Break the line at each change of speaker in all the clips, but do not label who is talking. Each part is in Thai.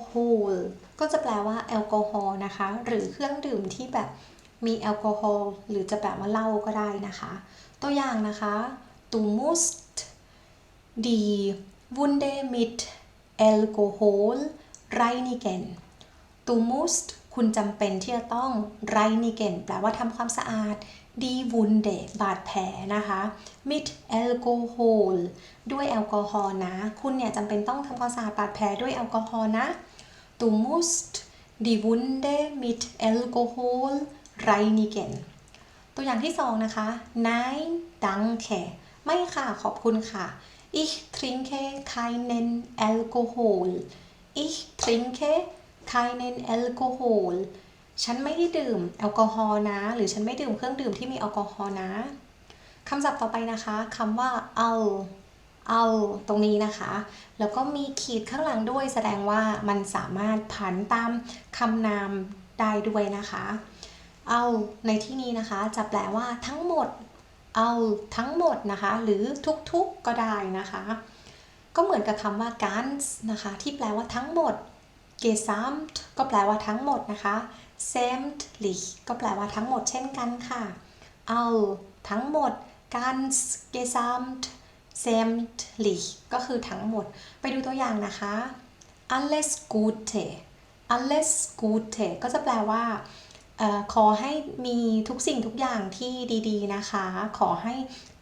Alkohol ก็จะแปลว่าแอลกอฮอล์นะคะ หรือเครื่องดื่มที่แบบมีแอลกอฮอล์หรือจะแปลว่าเหล้าก็ได้นะคะ ตัวอย่างนะคะ Du musst die Wunde mit Alkohol reinigen Du musst คุณจำเป็นที่จะต้อง reinigen แปลว่าทำความสะอาด die Wunde บาดแผลนะคะ mit Alkohol ด้วยแอลกอฮอล์นะ คุณเนี่ยจำเป็นต้องทำความสะอาดบาดแผลด้วยแอลกอฮอล์นะ Du musst die Wunde mit Alkohol reinigen ตัวอย่างที่สองนะคะ Nein danke ไม่ค่ะ ขอบคุณค่ะ Ich trinke keinen Alkohol Ich trinke keinen Alkohol ฉันไม่ได้ดื่มแอลกอฮอล์นะ หรือฉันไม่ดื่มเครื่องดื่มที่มีแอลกอฮอล์นะคำศัพท์ต่อไปนะคะคำว่า al al ตรงนี้นะคะ แล้วก็มีขีดข้างหลังด้วยแสดงว่ามันสามารถผันตามคำนามได้ด้วยนะคะ เอาในที่นี้นะคะ จะแปลว่าทั้งหมด เอาทั้งหมดนะคะ หรือทุกๆก็ได้นะคะ ก็เหมือนกับคำว่า ganz นะคะ ที่แปลว่าทั้งหมด gesamt ก็แปลว่าทั้งหมดนะคะ sämtlich ก็แปลว่าทั้งหมดเช่นกันค่ะ เอาทั้งหมด ganz gesamt sämtlich ก็คือทั้งหมด ไปดูตัวอย่างนะคะ alles Gute alles Gute ก็จะแปลว่าออขอให้มีทุกสิ่งทุกอย่างที่ดีๆนะคะ ขอให้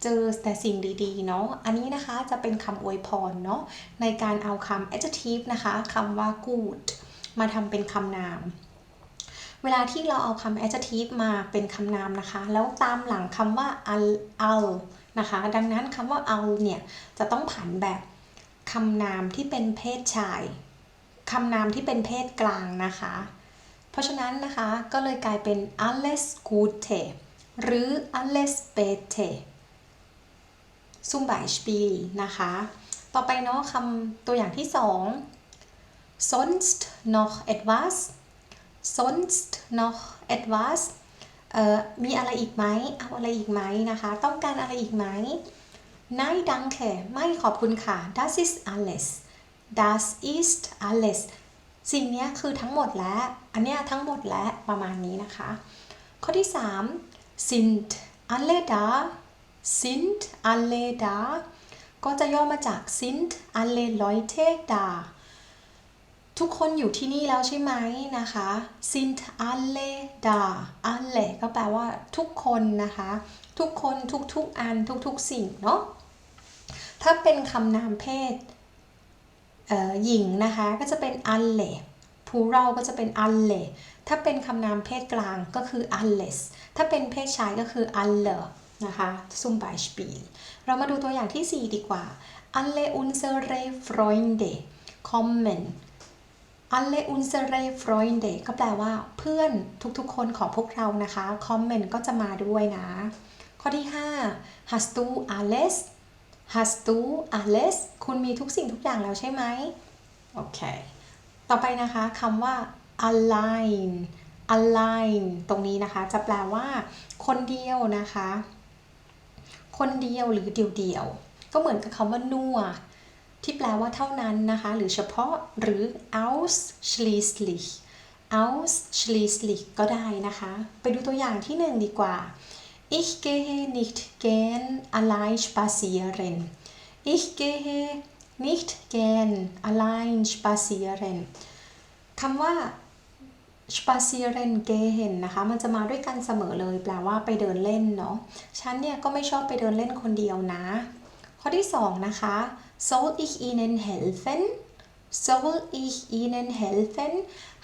เจอแต่สิ่งดีๆเนาะ อันนี้นะคะจะเป็นคำอวยพรเนาะในการเอาคำ adjective นะคะคำว่า good มาทำเป็นคำนาม เวลาที่เราเอาคำ adjective มาเป็นคำนามนะคะ แล้วตามหลังคำว่า al al นะคะ ดังนั้นคำว่า al เนี่ยจะต้องผันแบบคำนามที่เป็นเพศชายคำนามที่เป็นเพศกลางนะคะ เพราะฉะนั้นนะคะก็เลยกลายเป็น alles Gute หรือ alles Bete zum Beispiel นะคะ ต่อไปเนาะคำตัวอย่างที่สอง sonst noch etwas sonst noch etwas เอ่อมีอะไรอีกไหมเอาอะไรอีกไหมนะคะ ต้องการอะไรอีกไหม Nein danke ไม่ขอบคุณค่ะ das ist alles das ist alles สิ่งนี้คือทั้งหมดแล้ว อันนี้ทั้งหมดแล้วประมาณนี้นะคะ ข้อที่ 3 sind alle da sind alle da ก็จะย่อมาจาก sind alle Leute da ทุกคนอยู่ที่นี่แล้วใช่ไหมนะคะ sind alle da alle ก็แปลว่าทุกคนนะคะ ทุกคนทุกๆอันทุกๆสิ่งเนาะ ถ้าเป็นคำนามเพศเหญิงนะคะก็จะเป็น alle plural ก็จะเป็น alle ถ้าเป็นคำนามเพศกลางก็คือ alles ถ้าเป็นเพศชายก็คือ alle นะคะ zum Beispiel เรามาดูตัวอย่างที่ 4 ดีกว่า alle unsere Freunde kommen alle unsere Freunde ก็แปลว่าเพื่อนทุกๆ คนของพวกเรานะคะ comment ก็จะมาด้วยนะ ข้อที่ 5 hast du alles hast du alles คุณมีทุกสิ่งทุกอย่างแล้วใช่ไหมโอเค ต่อไปนะคะคำว่า align align ตรงนี้นะคะจะแปลว่า คนเดียวนะคะ คนเดียวหรือเดียวๆก็เหมือนกับคำว่านัว ที่แปลว่าเท่านั้นนะคะ หรือเฉพาะหรือ ausschließlich ausschließlich ก็ได้นะคะ ไปดูตัวอย่างที่หนึ่งดีกว่า Ich gehe nicht gern allein spazieren Ich gehe nicht gern allein spazieren คำว่า spazieren gehen นะคะ มันจะมาด้วยกันเสมอเลย แปลว่าไปเดินเล่นเนาะ ฉันเนี่ยก็ไม่ชอบไปเดินเล่นคนเดียวนะ ข้อที่สองนะคะ soll ich Ihnen helfen soll ich Ihnen helfen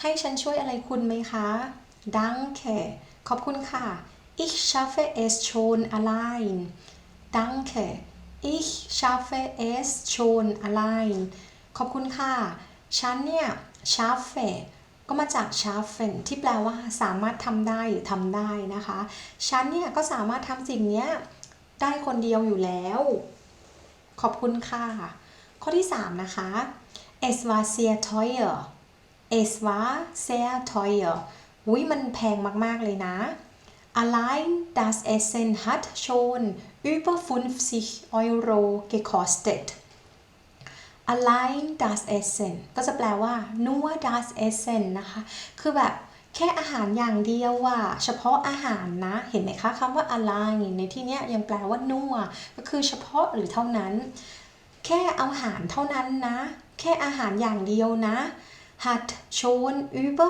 ให้ฉันช่วยอะไรคุณไหมคะ danke ขอบคุณค่ะ ich schaffe es schon allein danke ich schaffe es schon allein ขอบคุณค่ะ ฉันเนี่ย schaffe ก็มาจาก schaffen ที่แปลว่าสามารถทำได้หรือทำได้นะคะ ฉันเนี่ยก็สามารถทำสิ่งเนี้ยได้คนเดียวอยู่แล้ว ขอบคุณค่ะ ข้อที่ 3 นะคะ es war sehr teuer es war sehr teuer อุ้ยมันแพงมาก ๆ เลยนะ allein das Essen hat schon über 50 Euro gekostet allein das Essen ก็จะแปลว่า nur das Essen นะคะ คือแบบ แค่อาหารอย่างเดียวว่ะเฉพาะอาหารนะเห็นไหมคะคำว่า allein ในที่นี้ยังแปลว่านัวก็คือเฉพาะหรือเท่านั้น แค่เอาอาหารเท่านั้นนะ แค่อาหารอย่างเดียวนะ hat schon über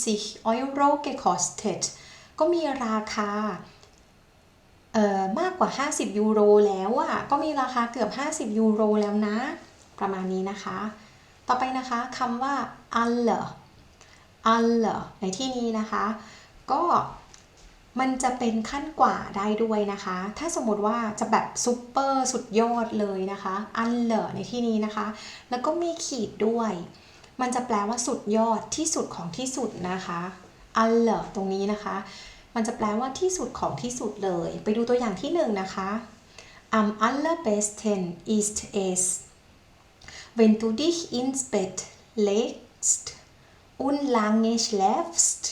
50 Euro gekostet ก็มีราคาเอ่อมากกว่า 50 ยูโรแล้วอะก็มีราคาเกือบ 50 ยูโรแล้วนะ ประมาณนี้นะคะ ต่อไปนะคะคำว่า alle alle ในที่นี้นะคะ ก็มันจะเป็นขั้นกว่าได้ด้วยนะคะ ถ้าสมมติว่าจะแบบซุปเปอร์สุดยอดเลยนะคะ alle ในที่นี้นะคะ แล้วก็มีขีดด้วย มันจะแปลว่าสุดยอดที่สุดของที่สุดนะคะ alle ตรงนี้นะคะ มันจะแปลว่าที่สุดของที่สุดเลย ไปดูตัวอย่างที่หนึ่งนะคะ Am allerbesten ist es wenn du dich ins Bett legst unlange schläfst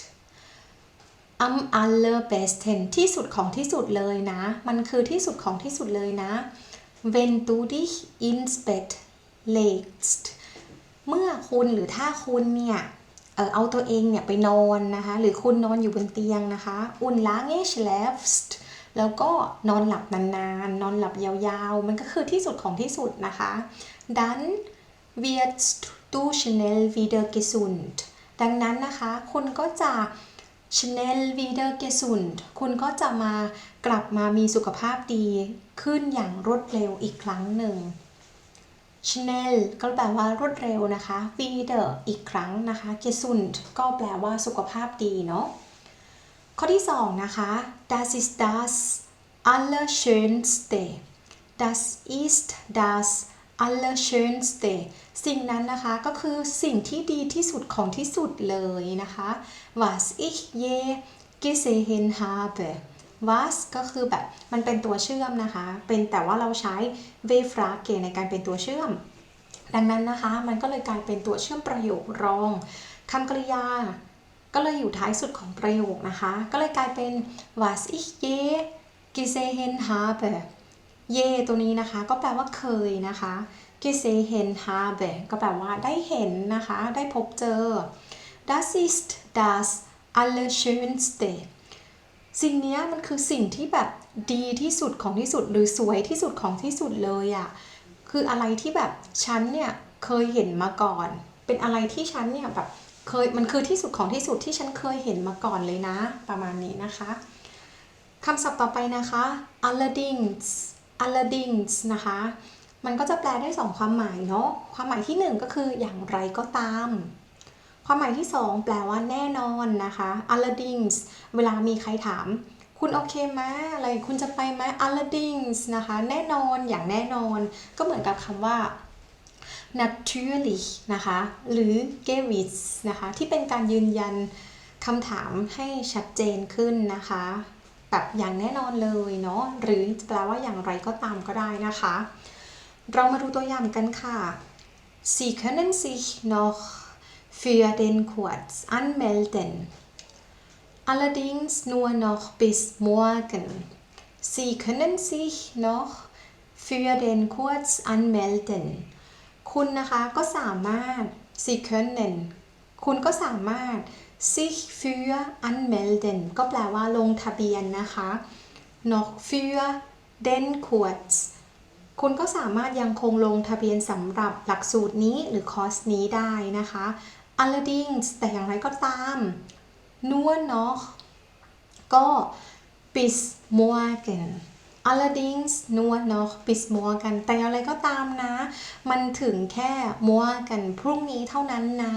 am allerbesten ที่สุดของที่สุดเลยนะ มันคือที่สุดของที่สุดเลยนะ wenn du dich ins Bett legst เมื่อคุณหรือถ้าคุณเนี่ยเออเอาตัวเองเนี่ยไปนอนนะคะ หรือคุณนอนอยู่บนเตียงนะคะ und lange schläfst แล้วก็นอนหลับนานๆ นอนหลับยาวๆ มันก็คือที่สุดของที่สุดนะคะ dann wirst du schnell wieder gesund ดังนั้นนะคะ คุณก็จะ schnell wieder gesund คุณก็จะมากลับมามีสุขภาพดีขึ้นอย่างรวดเร็วอีกครั้งหนึ่ง schnell ก็แปลว่ารวดเร็วนะคะ wieder อีกครั้งนะคะ gesund ก็แปลว่าสุขภาพดีเนาะ ข้อที่2นะคะ das ist das allerschönste das ist das allerschönste สิ่งนั้นนะคะก็คือสิ่งที่ดีที่สุดของที่สุดเลยนะคะ was ich je gesehen habe was ก็คือแบบมันเป็นตัวเชื่อมนะคะ เป็นแต่ว่าเราใช้ v f r a g e ในการเป็นตัวเชื่อม ดังนั้นนะคะ มันก็เลยกลายเป็นตัวเชื่อมประโยครองคำกริยา ก็เลยอยู่ท้ายสุดของประโยคนะคะ ก็เลยกลายเป็น was ich je gesehen habe เยตัวนี้นะคะ ก็แปลว่าเคยนะคะ gesehen habe ก็แปลว่าได้เห็นนะคะ ได้พบเจอ das ist das allerschönste สิ่งนี้มันคือสิ่งที่แบบดีที่สุดของที่สุดหรือสวยที่สุดของที่สุดเลยอะ่ะคืออะไรที่แบบฉันเนี่ยเคยเห็นมาก่อน เป็นอะไรที่ฉันเนี่ยแบบเคยมันคือที่สุดของที่สุดที่ฉันเคยเห็นมาก่อนเลยนะ ประมาณนี้นะคะคำศัพท์ต่อไปนะคะ Aladdin's allerdings allerdings นะคะ มันก็จะแปลได้สองความหมายเนาะ ความหมายที่หนึ่งก็คืออย่างไรก็ตาม ความหมายที่สองแปลว่าแน่นอนนะคะ allerdings เวลามีใครถาม คุณโอเคไหมอะไร คุณจะไปไหม allerdings นะคะ แน่นอน อย่างแน่นอน ก็เหมือนกับคำว่า natürlich นะคะ หรือ gewiss นะคะ ที่เป็นการยืนยันคำถามให้ชัดเจนขึ้นนะคะ แบบอย่างแน่นอนเลยเนาะหรือจะแปลว่าอย่างไรก็ตามก็ได้นะคะ เรามาดูตัวอย่างกันค่ะ Sie können sich noch für den Kurs anmelden. Allerdings nur noch bis morgen. Sie können sich noch für den Kurs anmelden. คุณนะคะก็สามารถ Sie können คุณก็สามารถ sich für anmelden ก็แปลว่าลงทะเบียนนะคะ noch für den Kurs คุณก็สามารถยังคงลงทะเบียนสำหรับหลักสูตรนี้หรือคอร์สนี้ได้นะคะ allerdings แต่อย่างไรก็ตาม nur noch ก็ bis morgen allerdings nur noch bis morgen แต่อย่างไรก็ตามนะ มันถึงแค่ morgen พรุ่งนี้เท่านั้นนะ